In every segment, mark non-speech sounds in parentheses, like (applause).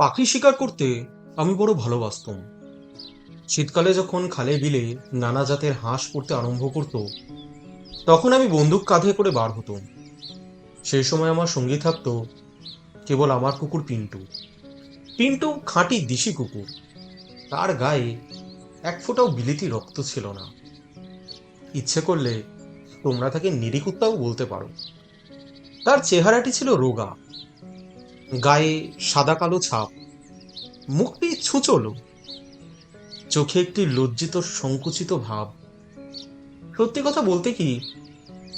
পাখি শিকার করতে আমি বড় ভালোবাসতাম। শীতকালে যখন খালে বিলে নানা জাতের হাঁস পড়তে আরম্ভ করত, তখন আমি বন্দুক কাঁধে করে বার হতাম। সেই সময় আমার সঙ্গী থাকতো কেবল আমার কুকুর পিন্টু। পিন্টু খাঁটি দিশি কুকুর। তার গায়ে এক ফোঁটাও বিলিতি রক্ত ছিল না। ইচ্ছে করলে তোমরা তাকে নিরিকুত্তাও বলতে পারো। তার চেহারাটি ছিল রোগা। গায়ে সাদা কালো ছাপ। মুখটি ছুচলো। চোখে একটি লজ্জিত, সংকুচিত ভাব। সত্যি কথা বলতে কি,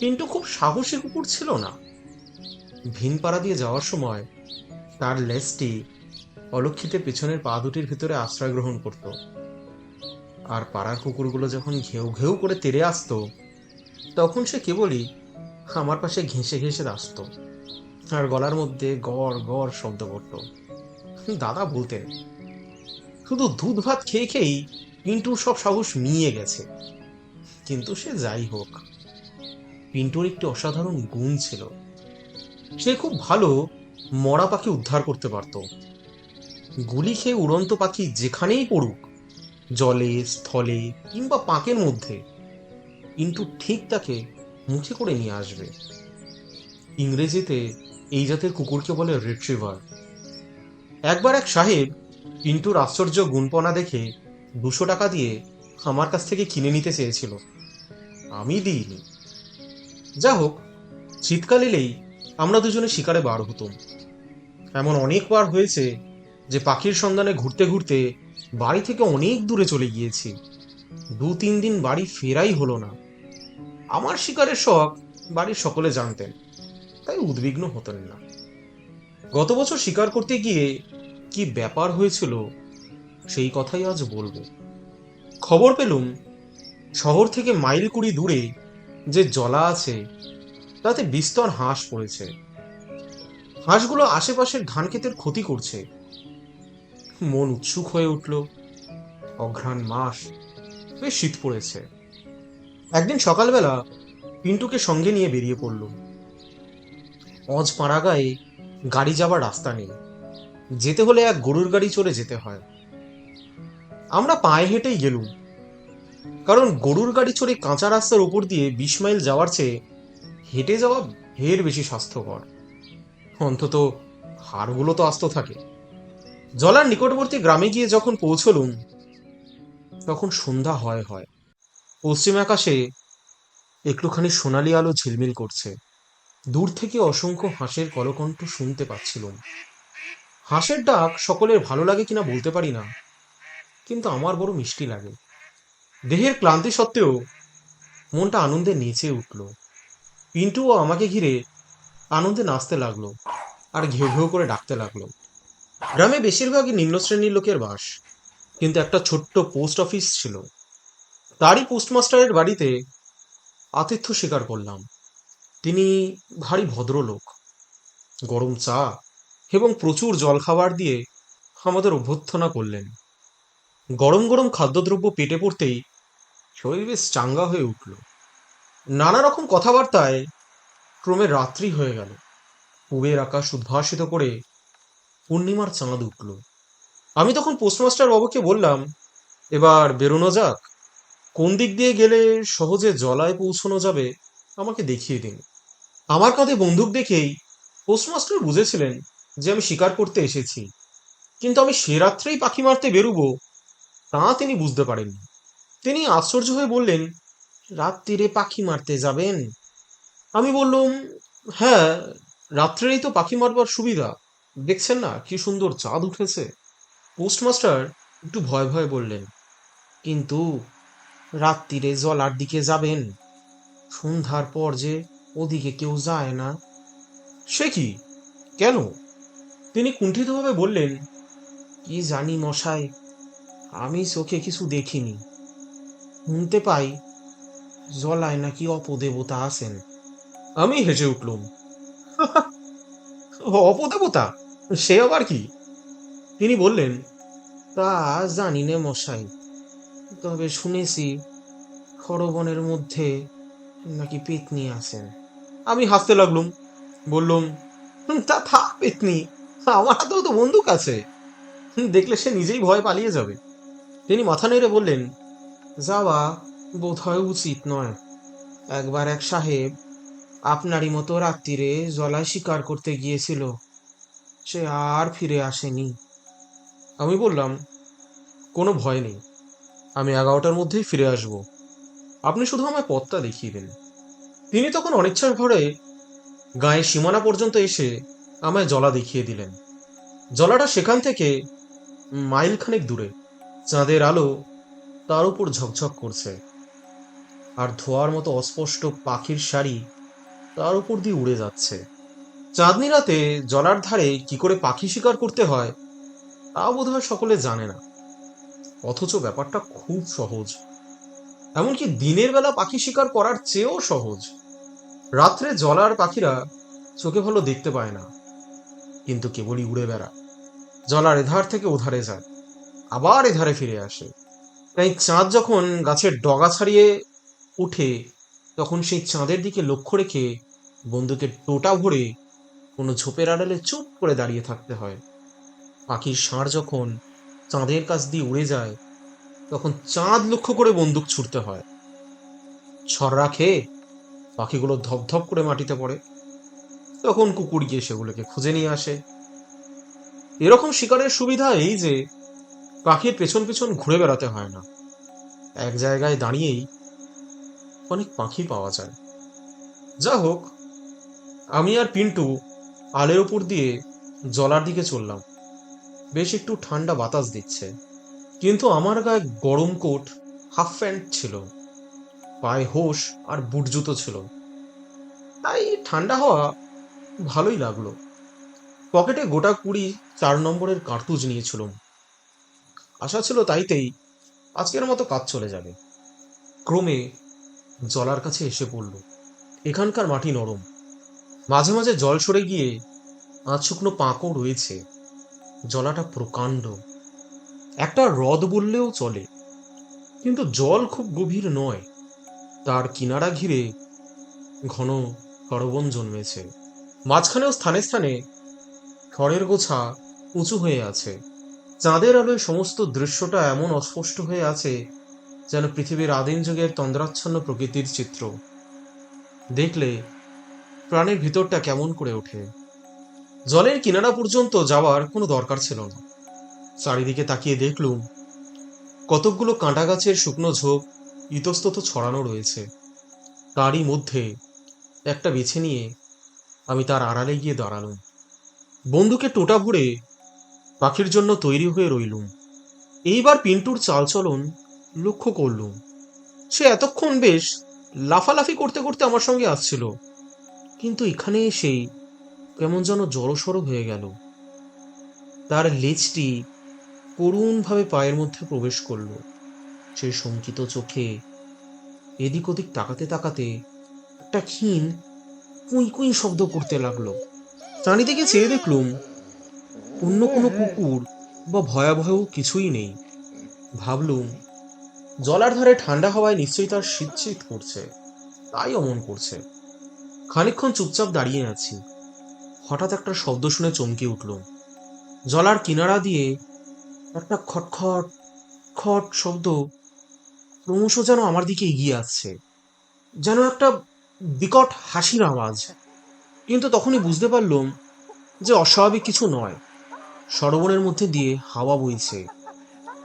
পিন্টু খুব সাহসী কুকুর ছিল না। ভিনপাড়া দিয়ে যাওয়ার সময় তার লেজটি অলক্ষিতে পেছনের পা দুটির ভিতরে আশ্রয় গ্রহণ করত। আর পাড়ার কুকুরগুলো যখন ঘেউ ঘেউ করে তেড়ে আসতো, তখন সে কেবলই আমার পাশে ঘেঁষে ঘেঁষে আসতো আর গলার মধ্যে গড় গড় শব্দ করত। দাদা বলতেন, শুধু দুধ ভাত খেয়ে খেয়েই পিন্টুর সব সাহস মিয়ে গেছে। কিন্তু সে যাই হোক, পিন্টুর একটি অসাধারণ গুণ ছিল। সে খুব ভালো মরা পাখি উদ্ধার করতে পারত। গুলি খেয়ে উড়ন্ত পাখি যেখানেই পড়ুক, জলে, স্থলে কিংবা পাঁকের মধ্যে কিন্তু ঠিক তাকে মুখে করে নিয়ে আসবে। ইংরেজিতে এই জাতের কুকুরকে বলে রিট্রিভার। একবার এক সাহেব পিন্টুর আশ্চর্য গুণপনা দেখে দুশো টাকা দিয়ে আমার কাছ থেকে কিনে নিতে চেয়েছিল। আমি দিইনি। যা হোক শীতকাল এলেই আমরা দুজনে শিকারে বার হতাম। এমন অনেকবার হয়েছে যে পাখির সন্ধানে ঘুরতে ঘুরতে বাড়ি থেকে অনেক দূরে চলে গিয়েছি। দু তিন দিন বাড়ি ফেরাই হলো না। আমার শিকারের শখ বাড়ির সকলে জানতেন, তাই উদ্বিগ্ন হতেন না। গত বছর শিকার করতে গিয়ে কি ব্যাপার হয়েছিল, সেই কথাই আজ বলব। খবর পেলুম, শহর থেকে মাইল কুড়ি দূরে যে জলা আছে, তাতে বিস্তর হাঁস পড়েছে। হাঁসগুলো আশেপাশের ধান ক্ষেতের ক্ষতি করছে। মন উৎসুক হয়ে উঠল। অঘ্রাণ মাস, বেশ শীত পড়েছে। একদিন সকালবেলা পিন্টুকে সঙ্গে নিয়ে বেরিয়ে পড়ল। অজ পাড়া গায়ে গাড়ি যাবার রাস্তা নেই। যেতে হলে এক গরুর গাড়ি চড়ে যেতে হয়। আমরা পায়ে হেঁটেই গেলুম। কারণ গরুর গাড়ি চড়ে কাঁচা রাস্তার উপর দিয়ে বিশ মাইল যাওয়ার চেয়ে হেঁটে যাওয়া ঢের বেশি স্বাস্থ্যকর। অন্তত হাড়গুলো তো আস্ত থাকে। জলার নিকটবর্তী গ্রামে গিয়ে যখন পৌঁছলুম, তখন সন্ধ্যা হয় হয়। পশ্চিম আকাশে একটুখানি সোনালি আলো ঝিলমিল করছে। দূর থেকে অসংখ্য হাঁসের কলকণ্ঠ শুনতে পাচ্ছিলাম। হাঁসের ডাক সকলের ভালো লাগে কিনা বলতে পারি না, কিন্তু আমার বড় মিষ্টি লাগে। দেহের ক্লান্তি সত্ত্বেও মনটা আনন্দে নেচে উঠল। পিন্টুও আমাকে ঘিরে আনন্দে নাচতে লাগল আর ঘেউ ঘেউ করে ডাকতে লাগল। গ্রামে বেশিরভাগই নিম্ন শ্রেণির লোকের বাস, কিন্তু একটা ছোট্ট পোস্ট অফিস ছিল। তারই পোস্টমাস্টারের বাড়িতে আতিথ্য স্বীকার করলাম। তিনি ভারী ভদ্রলোক, গরম চা এবং প্রচুর জলখাবার দিয়ে আমাদের অভ্যর্থনা করলেন। গরম গরম খাদ্যদ্রব্য পেটে পড়তেই শরীর বেশ চাঙ্গা হয়ে উঠল। নানা রকম কথাবার্তায় ক্রমে রাত্রি হয়ে গেল। পুবের আকাশ উদ্ভাসিত করে পূর্ণিমার চাঁদ উঠল। আমি তখন পোস্টমাস্টার বাবুকে বললাম, এবার বেরোনো যাক। কোন দিক দিয়ে গেলে সহজে জলায় পৌঁছানো যাবে আমাকে দেখিয়ে দিন। আমার কাঁধে বন্দুক দেখেই পোস্টমাস্টার বুঝেছিলেন যে আমি শিকার করতে এসেছি। কিন্তু আমি সে রাত্রেই পাখি মারতে বেরুবো তা তিনি বুঝতে পারেননি। তিনি আশ্চর্য হয়ে বললেন, রাত্রিরে পাখি মারতে যাবেন? আমি বললুম হ্যাঁ রাত্রেই তো পাখি মারবার সুবিধা। দেখছেন না, কি সুন্দর চাঁদ উঠেছে। পোস্টমাস্টার একটু ভয় ভয় বললেন, কিন্তু রাত্রিরে জলার দিকে যাবেন। সন্ধ্যার পর যে ওদিকে কেউ যায় না। সে কি? কেন? তিনি কুণ্ঠিতভাবে বললেন কি জানি মশাই আমি চোখে কিছু দেখিনি। শুনতে পাই জলায় নাকি অপদেবতা আছেন। আমি হেসে উঠলুম। (laughs) অপদেবতা? সে আবার কি? তিনি বললেন তা জানি নে মশাই তবে শুনেছি খরবনের মধ্যে নাকি পেতনি আছেন। আমি হাসতে লাগলুম। বললুম তা থাক পেতনি, আমার হাতেও তো বন্দুক আছে। দেখলে সে নিজেই ভয় পালিয়ে যাবে। তিনি মাথা নেড়ে বললেন, যাওয়া বোধ হয় উচিত নয়। একবার এক সাহেব আপনারই মতো রাত্রিরে জলায় শিকার করতে গিয়েছিল। সে আর ফিরে আসেনি। আমি বললাম, কোনো ভয় নেই। আমি এগারোটার মধ্যেই ফিরে আসব। আপনি শুধু আমায় পথটা দেখিয়ে দিন। তিনি তখন অনিচ্ছার ভরে গায়ের সীমানা পর্যন্ত এসে আমায় জলা দেখিয়ে দিলেন। জলাটা সেখান থেকে মাইল খানেক দূরে, চাঁদের আলো তার উপর ঝকঝক করছে। আর ধোয়ার মতো অস্পষ্ট পাখির শাড়ি তার উপর দিয়ে উড়ে যাচ্ছে। চাঁদনি রাতে জলার ধারে কি করে পাখি শিকার করতে হয়, তা বোধহয় সকলে জানে না। অথচ ব্যাপারটা খুব সহজ। এমনকি দিনের বেলা পাখি শিকার করার চেয়েও সহজ। রাত্রে জলার পাখিরা চোখে ভালো দেখতে পায় না। কিন্তু কেবলই উড়ে বেড়ায় জলার এধার থেকে ওধারে যায়, আবার এধারে ফিরে আসে। তাই চাঁদ যখন গাছের ডগা ছাড়িয়ে উঠে, তখন সেই চাঁদের দিকে লক্ষ্য রেখে বন্দুকের টোটা ভরে কোনো ঝোপের আড়ালে চুপ করে দাঁড়িয়ে থাকতে হয়। পাখির ষাঁড় যখন চাঁদের কাছ দিয়ে উড়ে যায়, তখন চাঁদ লক্ষ্য করে বন্দুক ছুটতে হয়। ছড়রা খেয়ে পাখিগুলো ধপধপ করে মাটিতে পড়ে। তখন কুকুর গিয়ে সেগুলোকে খুঁজে নিয়ে আসে। এরকম শিকারের সুবিধা এই যে, পাখির পেছন পেছন ঘুরে বেড়াতে হয় না। এক জায়গায় দাঁড়িয়েই অনেক পাখি পাওয়া যায়। যা হোক, আমি আর পিন্টু আলের উপর দিয়ে জলার দিকে চললাম। বেশ একটু ঠান্ডা বাতাস দিচ্ছে, কিন্তু আমার গায়ে গরম কোট হাফ প্যান্ট ছিল। পায়ে হোস আর বুট জুতো ছিল। তাই ঠান্ডা হওয়া ভালোই লাগল। পকেটে গোটা কুড়ি চার নম্বরের কার্তুজ নিয়েছিলাম আশা ছিল তাইতেই আজকের মতো কাজ চলে যাবে। ক্রমে জলার কাছে এসে পড়ল। এখানকার মাটি নরম। মাঝে মাঝে জল সরে গিয়ে আজ শুকনো পাঁকও রয়েছে। জলাটা প্রকাণ্ড। একটা হ্রদ বললেও চলে। কিন্তু জল খুব গভীর নয়। তার কিনারা ঘিরে ঘন করবন জন্মেছে। মাঝখানেও স্থানে স্থানে খড়ের গোছা উঁচু হয়ে আছে। চাঁদের আলোয় সমস্ত দৃশ্যটা এমন অস্পষ্ট হয়ে আছে যেন পৃথিবীর আদিম যুগের তন্দ্রাচ্ছন্ন প্রকৃতির চিত্র। দেখলে প্রাণের ভিতরটা কেমন করে ওঠে। জলের কিনারা পর্যন্ত যাওয়ার কোনো দরকার ছিল না। চারিদিকে তাকিয়ে দেখলুম, কতকগুলো কাঁটা গাছের শুকনো ঝোপ ইতস্তত ছড়ানো রয়েছে। তারই মধ্যে একটা বেছে নিয়ে আমি তার আড়ালে গিয়ে দাঁড়ালুম। বন্দুকে টোটা ভরে পাখির জন্য তৈরি হয়ে রইলুম। এইবার পিন্টুর চালচলন লক্ষ্য করলুম। সে এতক্ষণ বেশ লাফালাফি করতে করতে আমার সঙ্গে আসছিল। কিন্তু এখানে এসেই কেমন যেন জড়সড় হয়ে গেল। তার লেজটি করুণভাবে পায়ের মধ্যে প্রবেশ করল। সে শঙ্কিত চোখে এদিক ওদিক তাকাতে তাকাতে একটা ক্ষীণ কুঁই কুই শব্দ করতে লাগল। চারিদিকে চেয়ে দেখলুম অন্য কোনো কুকুর বা ভয়াবহ কিছুই নেই। ভাবলুম, জলার ধারে ঠান্ডা হওয়ায় নিশ্চয়ই তার শীত করছে, তাই অমন করছে। খানিকক্ষণ চুপচাপ দাঁড়িয়ে আছি। হঠাৎ একটা শব্দ শুনে চমকে উঠলুম। জলার কিনারা দিয়ে একটা খটখট, খট শব্দ ক্রমশ যেন আমার দিকে এগিয়ে আসছে। যেন একটা বিকট হাসির আওয়াজ। কিন্তু তখনই বুঝতে পারলুম যে অস্বাভাবিক কিছু নয়। সরোবরের মধ্যে দিয়ে হাওয়া বইছে।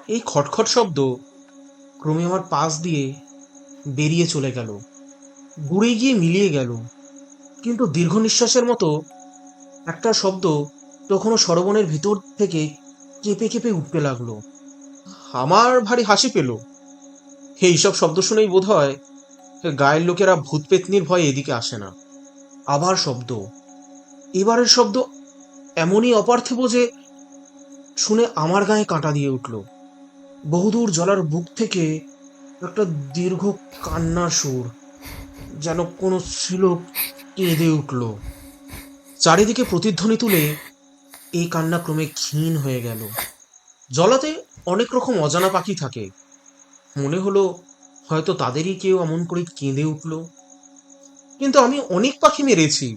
এই খটখট শব্দ ক্রমে আমার পাশ দিয়ে বেরিয়ে চলে গেল। ঘুরে গিয়ে মিলিয়ে গেল। কিন্তু দীর্ঘ নিঃশ্বাসের মতো একটা শব্দ তখনও সরবনের ভিতর থেকে কেঁপে কেঁপে উঠতে লাগল। আমার ভারী হাসি পেল। এইসব শব্দ শুনেই বোধ হয় গায়ের লোকেরা ভূত পেতনির ভয়ে এদিকে আসে না। আবার শব্দ। এবারের শব্দ এমনই অপার্থিব যে শুনে আমার গায়ে কাঁটা দিয়ে উঠল। বহুদূর জলার বুক থেকে একটা দীর্ঘ কান্নার সুর যেন কোনো শ্রীলোক কেঁদে উঠল। চারিদিকে প্রতিধ্বনি তুলে এই কান্না ক্রমে ক্ষীণ হয়ে গেল। জলাতে অনেক রকম অজানা পাখি থাকে। মনে হলো হয়তো তাদেরই কেউ এমন করে কেঁদে উঠল। কিন্তু আমি অনেক পাখি মেরেছি,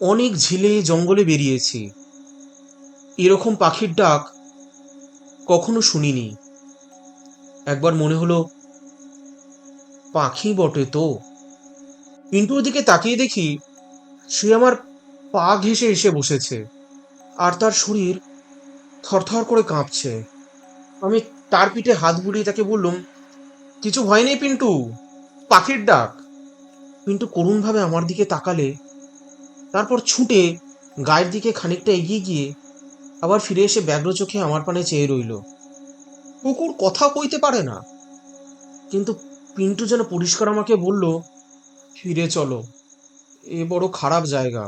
অনেক ঝিলে জঙ্গলে বেরিয়েছি। এরকম পাখির ডাক কখনো শুনিনি। একবার মনে হলো, পাখি বটে তো। পিন্টুর দিকে তাকিয়ে দেখি, সে আমার পা ঘেঁষে এসে বসেছে, আর তার শরীর থরথর করে কাঁপছে। আমি তার পিঠে হাত বুলিয়ে তাকে বললাম কিছু ভয় নেই পিন্টু। পাখির ডাক। পিন্টু করুণভাবে আমার দিকে তাকালে, তারপর ছুটে গায়ের দিকে খানিকটা এগিয়ে গিয়ে আবার ফিরে এসে ব্যগ্র চোখে আমার পানে চেয়ে রইল। কুকুর কথা কইতে পারে না, কিন্তু পিন্টু যেন পরিষ্কার আমাকে বলল, ফিরে চলো। এ বড় খারাপ জায়গা।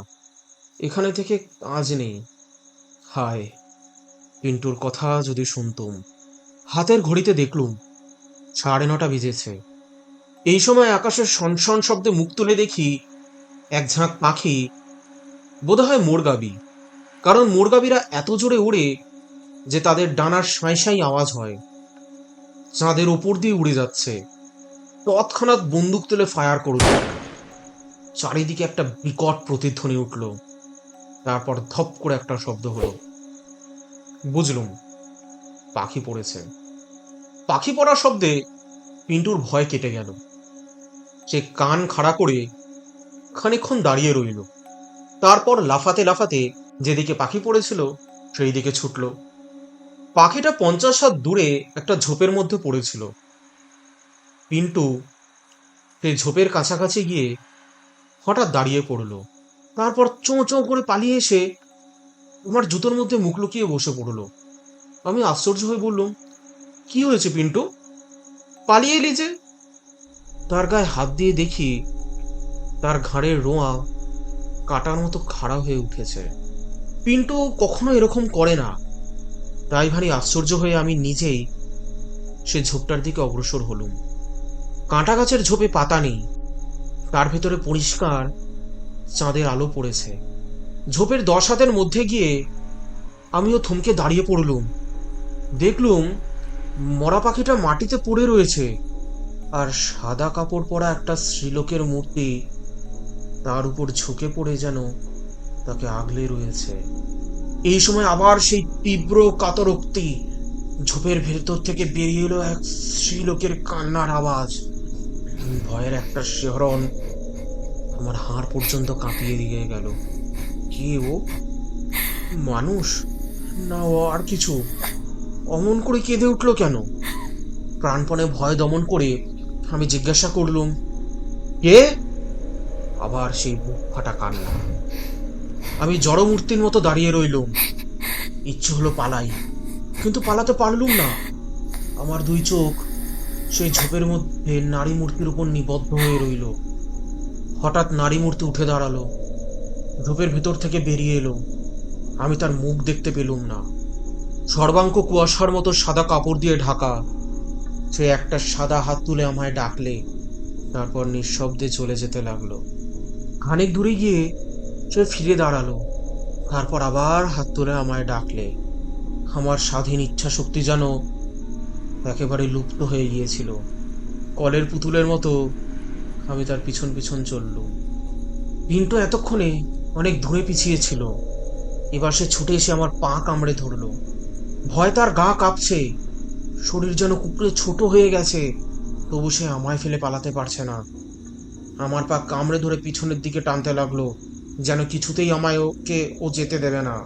এখানে থেকে কাজ নেই। হায়, পিন্টুর কথা যদি শুনতুম। হাতের ঘড়িতে দেখলুম সাড়ে নটা বেজেছে। এই সময় আকাশের সনসন শব্দে মুখ তুলে দেখি এক ঝাঁক পাখি বোধহয় মোরগাবি। কারণ মোরগাবিরা এত জোরে উড়ে যে তাদের ডানার সাঁই আওয়াজ হয়। চাঁদের ওপর দিয়ে উড়ে যাচ্ছে। তৎক্ষণাৎ বন্দুক তুলে ফায়ার করল। চারিদিকে একটা বিকট প্রতিধ্বনি উঠল। তারপর ধপ করে একটা শব্দ হলো। বুঝলুম, পাখি পড়েছে। পাখি পড়ার শব্দে পিন্টুর ভয় কেটে গেল। সে কান খাড়া করে খানিকক্ষণ দাঁড়িয়ে রইল। তারপর লাফাতে লাফাতে যেদিকে পাখি পড়েছিল সেই দিকে ছুটল। পাখিটা পঞ্চাশ হাত দূরে একটা ঝোপের মধ্যে পড়েছিল। পিন্টু সেই ঝোপের কাছাকাছি গিয়ে হঠাৎ দাঁড়িয়ে পড়ল। তারপর চোঁ চোঁ করে পালিয়ে এসে আমার জুতোর মধ্যে মুখ লুকিয়ে বসে পড়ল। আমি আশ্চর্য হয়ে বললাম কি হয়েছে পিন্টু? পালিয়ে এলি যে? তার গায়ে হাত দিয়ে দেখি তার ঘাড়ের রোঁয়া কাটার মতো খাড়া হয়ে উঠেছে। পিন্টু কখনো এরকম করে না। তাই ভারী আশ্চর্য হয়ে আমি নিজেই সে ঝোপটার দিকে অগ্রসর হলুম। কাঁটা গাছের ঝোপে পাতা নেই। তার ভেতরে পরিষ্কার চাঁদের আলো পড়েছে। ঝোপের দশ হাতের মধ্যে গিয়ে আমিও থমকে দাঁড়িয়ে পড়লুম। দেখলুম মরা পাখিটা মাটিতে পড়ে রয়েছে। আর সাদা কাপড় পরা একটা শ্রীলোকের মূর্তি তার উপর ঝুঁকে পড়ে যেন তাকে আগলে রয়েছে। এই সময় আবার সেই তীব্র কাতরোক্তি ঝোপের ভেতর থেকে বেরিয়ে এলো এক শ্রীলোকের কান্নার আওয়াজ। ভয়ের একটা শিহরণ আমার হাড় পর্যন্ত কাঁপিয়ে দিয়ে গেল। কে ও? মানুষ? না ও আর কিছু? অমন করে কেঁদে উঠল কেন? প্রাণপণে ভয় দমন করে আমি জিজ্ঞাসা করলুম, কে? আবার সেই বুক ফাটা কান্না আমি জড়মূর্তির মতো দাঁড়িয়ে রইলুম। ইচ্ছে হলো পালাই, কিন্তু পালাতে পারলুম না। আমার দুই চোখ সেই ঝোপের মধ্যে নারী মূর্তির উপর নিবদ্ধ হয়ে রইল। হঠাৎ নারী মূর্তি উঠে দাঁড়াল। ঝোপের ভিতর থেকে বেরিয়ে এলো। আমি তার মুখ দেখতে পেলুম না। সর্বাঙ্ক কুয়াশার মতো সাদা কাপড় দিয়ে ঢাকা। সে একটা সাদা হাত তুলে আমায় ডাকলে, তারপর নিঃশব্দে চলে যেতে লাগল। খানিক দূরে গিয়ে সে ফিরে দাঁড়াল, তারপর আবার হাত তুলে আমায় ডাকলে। আমার স্বাধীন ইচ্ছা শক্তি যেন একেবারে লুপ্ত হয়ে গিয়েছিল। কলের পুতুলের মতো আমি তার পিছন পিছন চললুম পিন্টু এতক্ষণে অনেক দূরে পিছিয়ে ছিল। এবার সে ছুটে এসে আমার পা কামড়ে ধরলো। ভয় তার গা কাঁপছে। শরীর যেন কুকুরে ছোট হয়ে গেছে, তবু সে আমায় ফেলে পালাতে পারছে না। আমার পা কামড়ে ধরে পিছনের দিকে টানতে লাগল, যেন কিছুতেই আমায় ওকে ও যেতে দেবে না।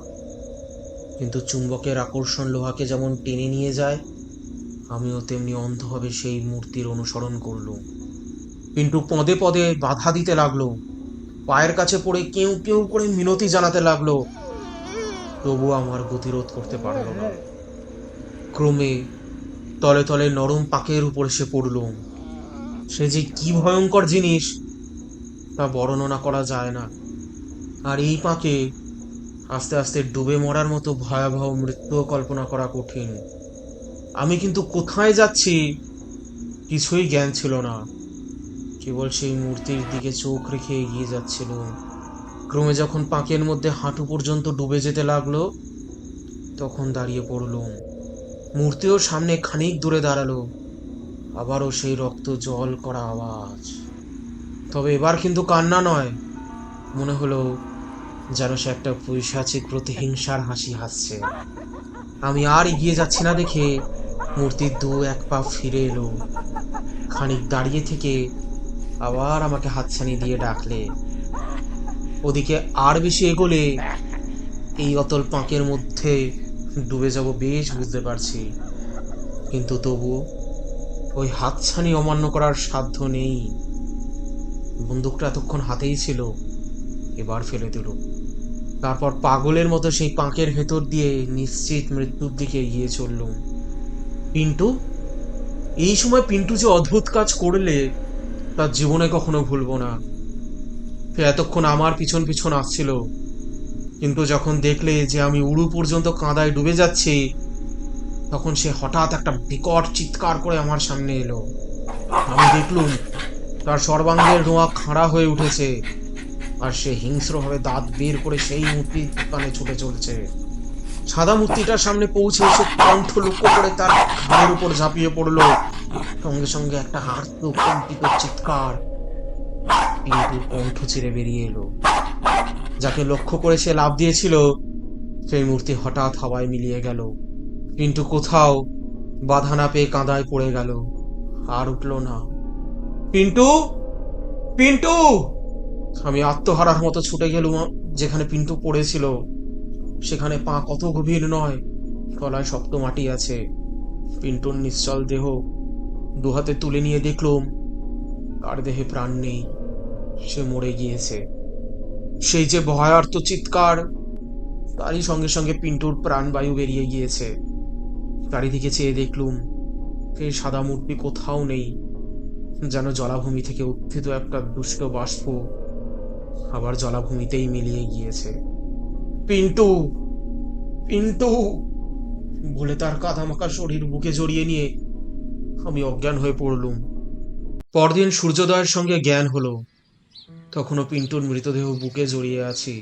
কিন্তু চুম্বকের আকর্ষণ লোহাকে যেমন টেনে নিয়ে যায়, আমিও তেমনি অন্ধভাবে সেই মূর্তির অনুসরণ করলুম। কিন্তু পদে পদে বাধা দিতে লাগল, পায়ের কাছে পড়ে কেউ কেউ করে মিনতি জানাতে লাগল তবু আমার গতিরোধ করতে পারল না। ক্রমে তলে তলে নরম পাকের উপর এসে পড়লুম সে যে কি ভয়ঙ্কর জিনিস, তা বর্ণনা করা যায় না। আর এই পাকে আস্তে আস্তে ডুবে মরার মতো ভয়াবহ মৃত্যুও কল্পনা করা কঠিন। আমি কিন্তু কোথায় যাচ্ছি, কিছুই জ্ঞান ছিল না। কেবল সেই মূর্তির দিকে চোখ রেখে এগিয়ে যাচ্ছিল। ক্রমে যখন পাঁকের মধ্যে হাঁটু পর্যন্ত ডুবে যেতে লাগল, তখন দাঁড়িয়ে পড়লুম মূর্তিও সামনে খানিক দূরে দাঁড়াল। আবারও সেই রক্ত জল করা আওয়াজ। তবে এবার কিন্তু কান্না নয়। মনে হলো যেন সে একটা পৈশাচিক প্রতিহিংসার হাসি হাসছে। আমি আর এগিয়ে যাচ্ছি না দেখে মূর্তির দু এক পা ফিরে এলো। খানিক দাঁড়িয়ে থেকে আবার আমাকে হাতছানি দিয়ে ডাকলে। ওদিকে আর বেশি এগোলে এই অতল পাঁকের মধ্যে ডুবে যাব বেশ, বুঝতে পারছি। কিন্তু তবু ওই হাতছানি অমান্য করার সাধ্য নেই। বন্দুকটা এতক্ষণ হাতেই ছিল, এবার ফেলে দিল। তারপর পাগলের মতো সেই পাঁকের ভেতর দিয়ে নিশ্চিত মৃত্যুর দিকে এগিয়ে চললুম। পিন্টু? এই সময় পিন্টু যে অদ্ভুত কাজ করলে, তার জীবনে কখনো ভুলবো না। সে এতক্ষণ আমার পিছন পিছন আসছিল। কিন্তু যখন দেখলে যে আমি উড়ু পর্যন্ত কাঁদায় ডুবে যাচ্ছি, তখন সে হঠাৎ একটা বিকট চিৎকার করে আমার সামনে এলো। আমি দেখলুম তার সর্বাঙ্গের রোঁয়া খাড়া হয়ে উঠেছে আর সে হিংস্রভাবে দাঁত বের করে সেই মূর্তির দোকানে ছুটে চলছে। সাদা মূর্তিটার সামনে পৌঁছে এসে কণ্ঠ লক্ষ্য করে তার ঘাড়ের উপর ঝাঁপিয়ে পড়ল। সঙ্গে সঙ্গে একটা হার্ত কম্পিত চিৎকার পিন্টুর কণ্ঠ ছিঁড়ে বেরিয়ে এলো। যাকে লক্ষ্য করে সে লাভ দিয়েছিল, সেই মূর্তি হঠাৎ হাওয়ায় মিলিয়ে গেল। পিন্টু কোথাও বাধা না পেয়ে কাঁদায় পড়ে গেল। আর উঠল না। পিন্টু! পিন্টু! আমি আত্মহারার মতো ছুটে গেলুম, যেখানে পিন্টু পড়েছিল। সেখানে পা কত গভীর নয় গলায় শক্ত মাটি আছে। পিন্টুর নিশ্চল দেহ দুহাতে তুলে নিয়ে দেখলুম, তার দেহে প্রাণ নেই। সে মরে গিয়েছে। সেই যে ভয়ার্ত চিৎকার, তারই সঙ্গে সঙ্গে পিন্টুর প্রাণবায়ু বেরিয়ে গিয়েছে। চারিদিকে চেয়ে দেখলুম সেই সাদা মূর্তি কোথাও নেই, যেন জলাভূমি থেকে উত্থিত একটা দুষ্ট বাষ্প আবার জলাভূমিতেই মিলিয়ে গিয়েছে। পিন্টু পিন্টু, বলে তার কাদামাকা শরীর বুকে জড়িয়ে নিয়ে আমি অজ্ঞান হয়ে পড়লুম। পরদিন সূর্যোদয়ের সঙ্গে জ্ঞান হলো। তখনও পিন্টুর মৃতদেহ বুকে জড়িয়ে আছি।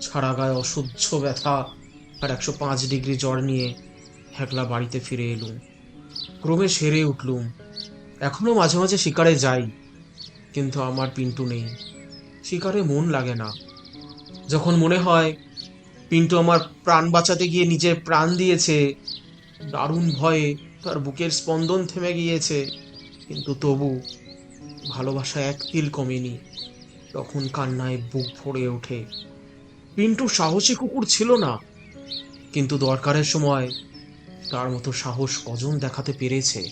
ছাড়া গায়ে অসহ্য ব্যথা আর একশো পাঁচ ডিগ্রি জ্বর নিয়ে একলা বাড়িতে ফিরে এলুম। ক্রমে সেরে উঠলুম। এখনও মাঝে মাঝে শিকারে যাই, কিন্তু আমার পিন্টু নেই। শিকারে মন লাগে না। যখন মনে হয় পিন্টু আমার প্রাণ বাঁচাতে গিয়ে নিজের প্রাণ দিয়েছে, দারুণ ভয়ে তার বুকের স্পন্দন থেমে গিয়েছে, কিন্তু তবু ভালোবাসা এক তিল কমেনি। তখন কান্নায় বুক ভরে ওঠে। পিন্টু সাহসী কুকুর ছিল না, কিন্তু দরকারের সময় তার মতো সাহস কজন দেখাতে পেরেছে?